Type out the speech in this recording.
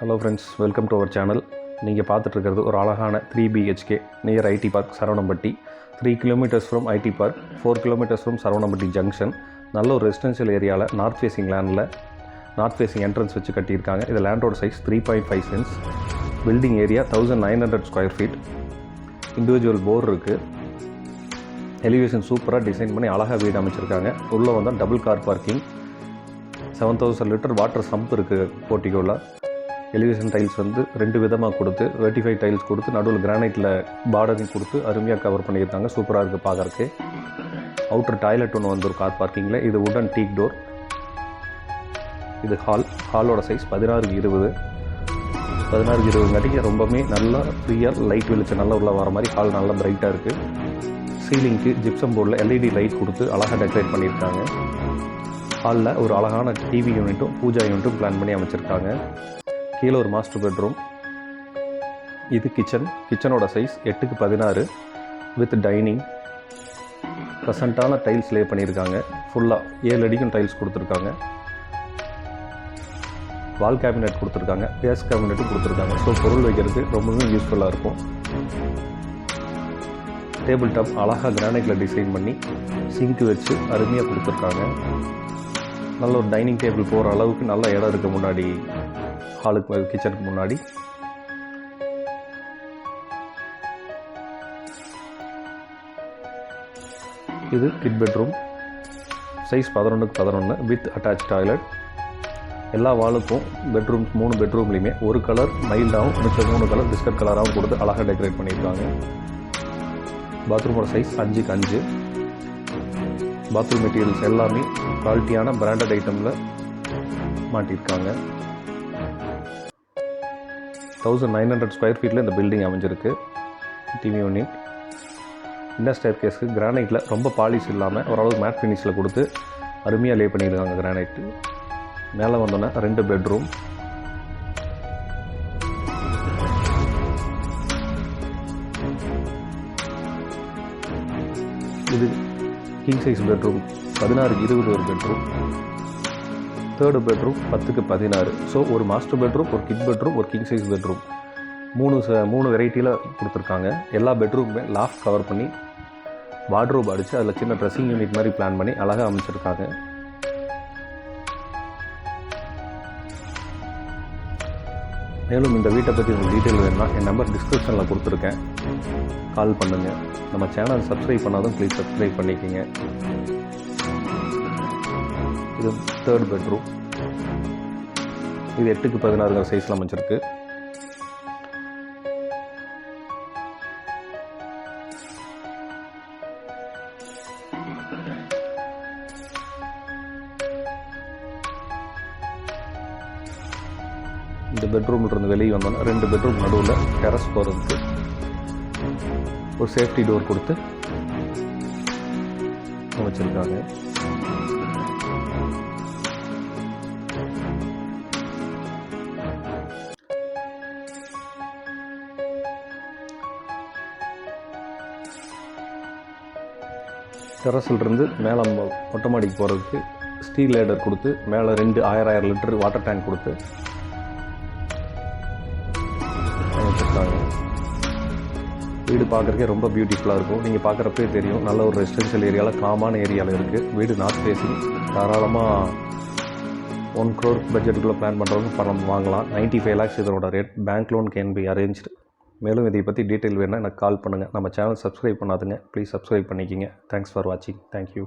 Hello friends welcome to our channel நீங்கள் பார்த்துட்ருக்கிறது ஒரு அழகான three BHK near IT park Saravanampatti. Three kilometres from IT park four kilometres from Saravanampatti junction நல்ல ஒரு residential ஏரியாவில் north facing லேண்டில் north facing entrance வச்சு கட்டியிருக்காங்க. இது லேண்டோட size three point five cents building area thousand nine hundred square feet individual bore இருக்குது elevation சூப்பராக design பண்ணி அழகாக வீடு அமைச்சிருக்காங்க. உள்ளே வந்தால் double car parking seven thousand litre water sump இருக்குது போர்ட்டிகோவில் எலிவேஷன் டைல்ஸ் வந்து ரெண்டு விதமாக கொடுத்து வெர்டிஃபை டைல்ஸ் கொடுத்து நடுவில் கிரானைட்டில் பார்டரிங் கொடுத்து அருமையாக கவர் பண்ணியிருக்காங்க. சூப்பராக இருக்குது பார்க்குறக்கு அவுட்டர் டாய்லெட் ஒன்று வந்து ஒரு கார் பார்க்கிங்கில் இது உடன் டீக் டோர் இது ஹால் ஹாலோட சைஸ் பதினாறு இருபது. பதினாறு இருபதுங்காட்டிக்கு ரொம்பவுமே நல்லா ஃப்ரீயாக லைட் வெளிச்சம் நல்லா உள்ள வர மாதிரி ஹால் நல்லா பிரைட்டாக இருக்குது சீலிங்க்கு ஜிப்சம் போர்டில் எல்இடி லைட் கொடுத்து அழகாக டெக்கரேட் பண்ணியிருக்காங்க. ஹாலில் ஒரு அழகான டிவி யூனிட்டும் பூஜா யூனிட்டும் பிளான் பண்ணி அமைச்சிருக்காங்க. கீழே ஒரு மாஸ்டர் பெட்ரூம் இது கிச்சன் கிச்சனோட சைஸ் எட்டுக்கு பதினாறு. வித் டைனிங் ப்ரெசண்ட்டான டைல்ஸ் லே பண்ணியிருக்காங்க. ஃபுல்லாக ஏழு அடிக்கும் டைல்ஸ் கொடுத்துருக்காங்க. வால் கேபினெட் கொடுத்துருக்காங்க. பேஸ் கேபினெட்டும் கொடுத்துருக்காங்க. ஸோ பொருள் வைக்கிறதுக்கு ரொம்பவே யூஸ்ஃபுல்லாக இருக்கும். டேபிள் டாப் அழகாக கிரானைட்டில் டிசைன் பண்ணி சிங்க் வச்சு அருமையாக கொடுத்துருக்காங்க. நல்ல ஒரு டைனிங் டேபிள் போகிற அளவுக்கு நல்ல இடம் இருக்குது முன்னாடி. ஹாலுக்கு கிச்சனுக்கு முன்னாடி. இது கிட் பெட்ரூம். சைஸ் பதினொன்றுக்கு பதினொன்று வித் அட்டாச் டாய்லெட். எல்லா வாலுக்கும் பெட்ரூம்ஸ் மூணு பெட்ரூம்லேயுமே ஒரு கலர் மைல்டாகவும் மிச்ச மூணு கலர் பிஸ்கட் கலராகவும் கொடுத்து அழகாக டெக்கரேட் பண்ணியிருக்காங்க. பாத்ரூமோட சைஸ் அஞ்சுக்கு அஞ்சு. பாத்ரூம் மெட்டீரியல்ஸ் எல்லாமே குவாலிட்டியான பிராண்டட் ஐட்டமில் மாட்டியிருக்காங்க. தௌசண்ட் நைன் ஹண்ட்ரட் ஸ்கொயர் ஃபீட்டில் இந்த பில்டிங் அமைஞ்சிருக்கு. டிவி யூனிட் இன்னர் ஸ்டேர் கேஸ்க்கு கிரானைட்டில் ரொம்ப பாலிஷ் இல்லாமல் ஓரளவு மேட் ஃபினிஷில் கொடுத்து அருமையாக லே பண்ணியிருக்காங்க கிரானைட்டு மேலே வந்தோன்னே ரெண்டு பெட்ரூம் இது கிங் சைஸ் பெட்ரூம் பதினாறு இருபது ஒரு பெட்ரூம் தேர்டு பெட்ரூம் பத்துக்கு பதினாறு. ஸோ ஒரு மாஸ்டர் பெட்ரூம் ஒரு கிட் பெட்ரூம் ஒரு கிங் சைஸ் பெட்ரூம் மூணு ச மூணு வெரைட்டியில் கொடுத்துருக்காங்க. எல்லா பெட்ரூமுமே லாஃப்ட் கவர் பண்ணி வார்ட்ரோப் அடித்து அதில் சின்ன ட்ரெஸ்ஸிங் யூனிட் மாதிரி பிளான் பண்ணி அழகாக அமைச்சிருக்காங்க. மேலும் இந்த வீட்டை பற்றி உங்களுக்கு டீட்டெயில் வேணும்னா என் நம்பர் டிஸ்கிரிப்ஷனில் கொடுத்துருக்கேன். கால் பண்ணுங்கள் நம்ம சேனல் சப்ஸ்கிரைப் பண்ணாதான் ப்ளீஸ் சப்ஸ்கிரைப் பண்ணிக்கோங்க. இது தேர்ட் பெட்ரூம் இது எட்டுக்கு பதினாறு சைஸில் அமைச்சிருக்கு இந்த பெட்ரூம்ல இருந்து வெளியே வந்தோன்னா ரெண்டு பெட்ரூம் நடுவில் டெரஸ் போகிறதுக்கு ஒரு சேஃப்டி டோர் கொடுத்து அமைச்சிருக்காங்க. டெரஸில் இருந்து மேலே மொட்டை மாடிக்கு போகிறதுக்கு ஸ்டீல் லேடர் கொடுத்து மேலே ரெண்டு ஆயிரம் ஆயிரம் லிட்டர் வாட்டர் டேங்க் கொடுத்து வீடு பார்க்குறக்கே ரொம்ப பியூட்டிஃபுல்லாக இருக்கும். நீங்கள் பார்க்குறப்பே தெரியும். நல்ல ஒரு ரெசிடென்ஷியல் ஏரியாவில் காமான ஏரியாவில் இருக்குது வீடு நார்த் ஃபேஸிங் தாராளமாக ஒன் க்ரோர் பட்ஜெட்டுக்குள்ளே பிளான் பண்ணுறவங்க பணம் வாங்கலாம். நைன்ட்டி ஃபைவ் லேக்ஸ் இதோட rate bank loan can be arranged மேலும் இதை பற்றி டீட்டெயில் வேணால் எனக்கு கால் பண்ணுங்கள் நம்ம சேனல் சப்ஸ்கிரைப் பண்ணாதுங்க. ப்ளீஸ் சப்ஸ்கிரைப் பண்ணிக்கிங்க. தேங்க்ஸ் ஃபார் வாட்சிங் தேங்க்யூ